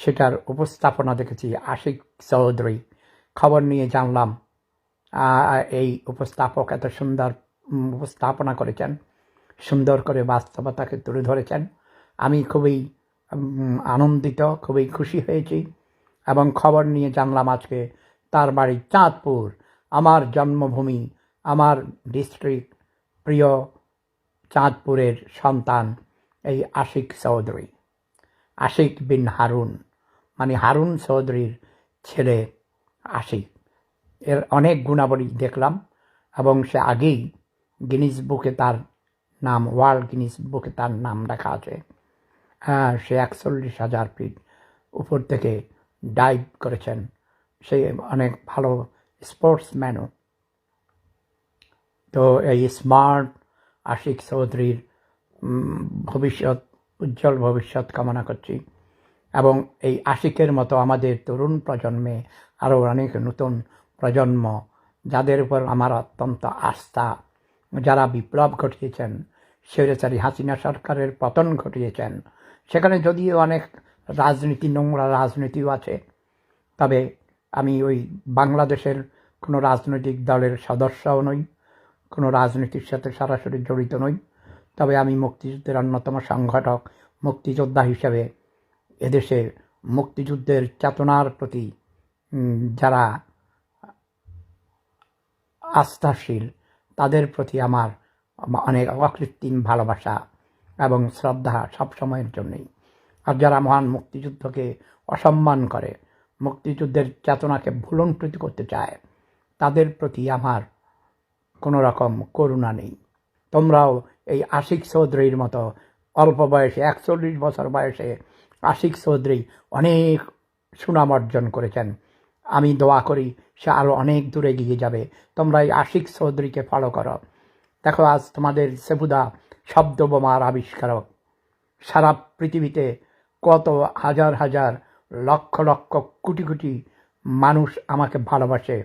সেটার উপস্থাপনা দেখেছি, আশিক চৌধুরী। খবর নিয়ে জানলাম এই উপস্থাপক এত সুন্দর উপস্থাপনা করেছেন, সুন্দর করে বাস্তবতাকে তুলে ধরেছেন। আমি খুবই আনন্দিত, খুবই খুশি হয়েছি এবং খবর নিয়ে জানলাম আজকে তার বাড়ি চাঁদপুর, আমার জন্মভূমি, আমার ডিস্ট্রিক্ট প্রিয় চাঁদপুরের সন্তান, এই আশিক চৌধুরী। আশিক বিন হারুন। মানে হারুন চৌধুরীর ছেলে আশিক। এর অনেক গুণাবলী দেখলাম এবং সে আগেই গিনিস বুকে তার নাম, ওয়ার্ল্ড গিনিস বুকে তার নাম লেখা আছে। সে একচল্লিশ হাজার ফিট উপর থেকে ডাইভ করেছেন। সে অনেক ভালো স্পোর্টসম্যানও। তো এই স্মার্ট আশিক চৌধুরীর ভবিষ্যৎ উজ্জ্বল ভবিষ্যৎ কামনা করছি। এবং এই আশিকের মতো আমাদের তরুণ প্রজন্মে আরও অনেক নতুন প্রজন্ম, যাদের উপর আমার অত্যন্ত আস্থা, যারা বিপ্লব ঘটিয়েছেন স্বৈরাচারী হাসিনা সরকারের পতন ঘটিয়েছেন, সেখানে যদিও অনেক রাজনীতি, নোংরা রাজনীতিও আছে, তবে আমি ওই বাংলাদেশের কোনো রাজনৈতিক দলের সদস্যও নই, কোনো রাজনীতির সাথে সরাসরি জড়িত নই। তবে আমি মুক্তিযুদ্ধের অন্যতম সংগঠক, মুক্তিযোদ্ধা হিসেবে এদেশে মুক্তিযুদ্ধের চেতনার প্রতি যারা আস্থাশীল, তাদের প্রতি আমার অনেক অকৃত্রিম ভালোবাসা এবং শ্রদ্ধা সব সময়ের জন্যই। আর যারা মহান মুক্তিযুদ্ধকে অসম্মান করে, মুক্তিযুদ্ধের চেতনাকে ভুলণ্কৃত করতে চায়, তাদের প্রতি আমার কোনো রকম করুণা নেই। তোমরাও এই আশিক চৌধুরীর মতো অল্প বয়সে, একচল্লিশ বছর বয়সে আশিক চৌধুরী অনেক সুনাম অর্জন করেছেন। আমি দোয়া করি সে আরও অনেক দূরে এগিয়ে যাবে। তোমরা এই আশিক চৌধুরীকে ফলো করো। দেখো, আজ তোমাদের সেবুদা শব্দ বোমার আবিষ্কারক। সারা পৃথিবীতে কত হাজার হাজার লক্ষ লক্ষ কোটি কোটি মানুষ আমাকে ভালোবাসে।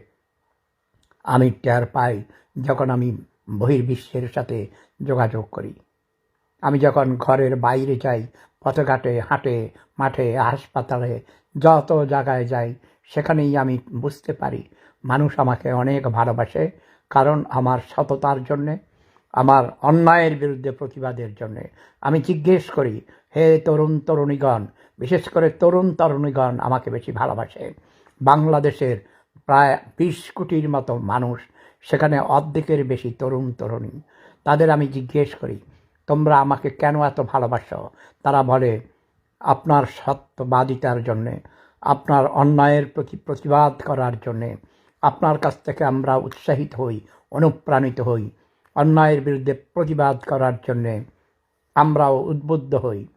আমি টের পাই যখন আমি বহির্বিশ্বের সাথে যোগাযোগ করি। আমি যখন ঘরের বাইরে যাই, পথঘাটে, হাটে, মাঠে, হাসপাতালে, যত জায়গায় যাই, সেখানেই আমি বুঝতে পারি, মানুষ আমাকে অনেক ভালোবাসে, কারণ আমার সততার জন্যে, আমার অন্যায়ের বিরুদ্ধে প্রতিবাদের জন্যে। আমি জিজ্ঞেস করি, হে তরুণ তরুণীগণ, বিশেষ করে তরুণ তরুণীগণ আমাকে বেশি ভালোবাসে? বাংলাদেশের প্রায় বিশ কোটির মতো মানুষ, সেখানে অর্ধেকের বেশি তরুণ, তরুণী। তাদের আমি জিজ্ঞেস করি, তোমরা আমাকে কেন এত ভালোবাসো? তারা বলে, আপনার সত্যবাদিতার জন্যে, আপনার অন্যায়ের প্রতি প্রতিবাদ করার জন্যে, আপনার কাছ থেকে আমরা উৎসাহিত হই, অনুপ্রাণিত হই। অন্যায়ের বিরুদ্ধে প্রতিবাদ করার জন্যে আমরাও উদ্বুদ্ধ হই।